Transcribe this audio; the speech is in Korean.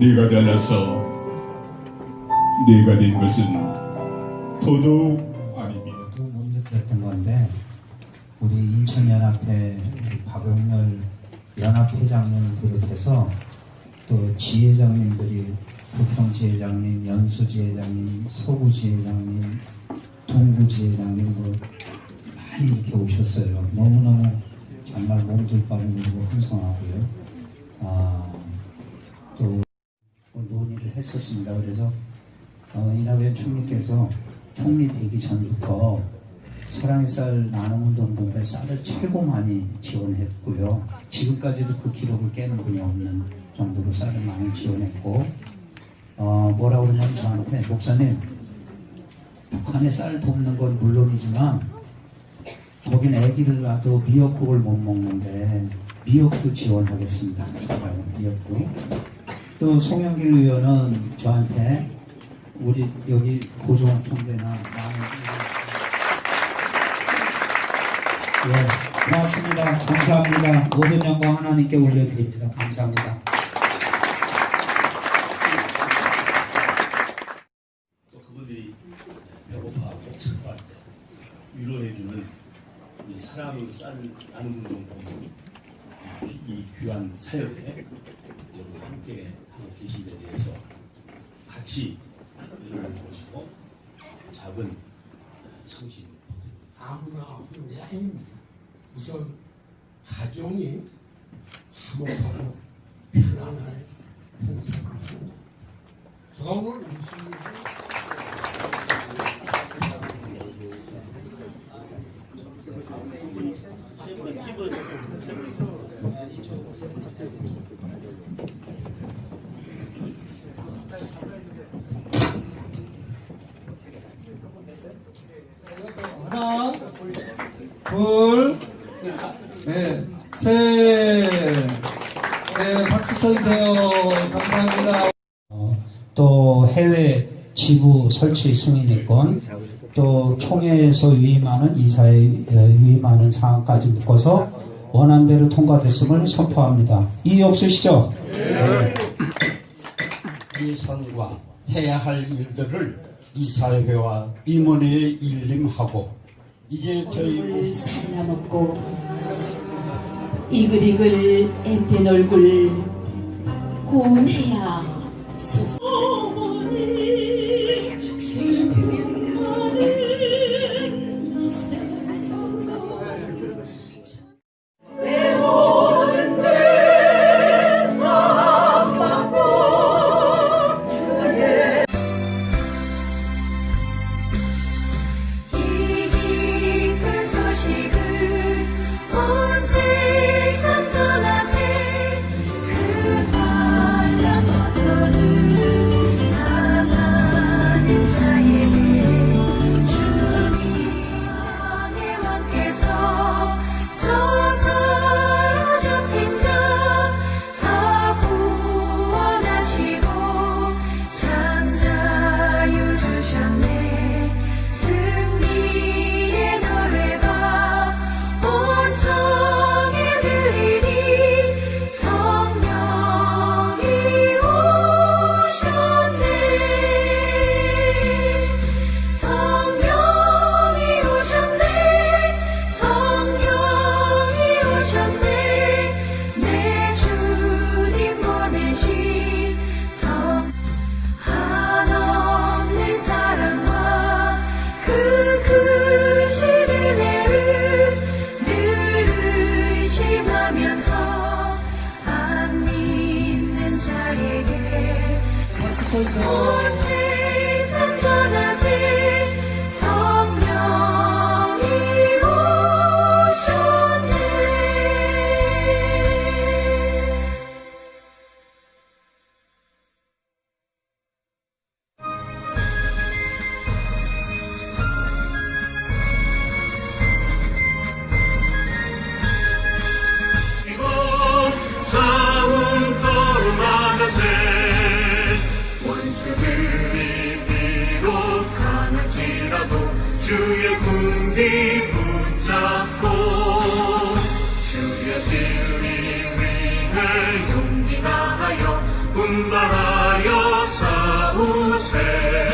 네가 잘나서 네가 된 것은 더더욱 아닙니다. 또못 느꼈던 건데 우리 인천연합회 박영렬 연합회장님을 비롯해서 또 지회장님들이 부평 지회장님, 연수 지회장님, 서구 지회장님, 동구 지회장님 뭐 많이 이렇게 오셨어요. 너무너무 정말 몸둘 바를 모르고 환송하고요. 아, 또 했었습니다. 그래서 어, 이낙연 총리께서 총리 되기 전부터 사랑의 쌀 나눔 운동 본부에 쌀을 최고 많이 지원했고요. 지금까지도 그 기록을 깨는 분이 없는 정도로 쌀을 많이 지원했고 어, 뭐라 그러냐면 저한테 목사님 북한에 쌀 돕는 건 물론이지만 거긴 애기를 놔도 미역국을 못 먹는데 미역도 지원하겠습니다. 미역도 또 송영길 의원은 저한테 우리 여기 고종원 총재나 많은 예, 고맙습니다. 감사합니다. 모든 영광 하나님께 올려드립니다. 감사합니다. 또 그분들이 배고파 목숨할 때 위로해주는 이 사랑의 쌀 나눔 운동 이 귀한 사역에 함께 하고 계신 데 대해서 같이 여러분을 모시고 작은 성심 아무나 아픈 게 아닙니다. 우선 가정이 화목하고 편안하게 봉사하고 제가 오늘 예수님을 하나, 둘, 네, 셋. 네, 박수 쳐주세요. 감사합니다. 어, 또 해외 지부 설치 승인했건 또 총회에서 위임하는 이사에 어, 위임하는 사항까지 묶어서 원안대로 통과됐음을 선포합니다. 이의 없으시죠? 이선과 해야 할 일들을 이사회와 임원회에 일림하고 이게 저희 을 살라먹고 이글이글 앳된 얼굴 고운해야 소이 박 주의 군비 붙잡고 주의 진리 위해 용기 나하여 분발하여 싸우세.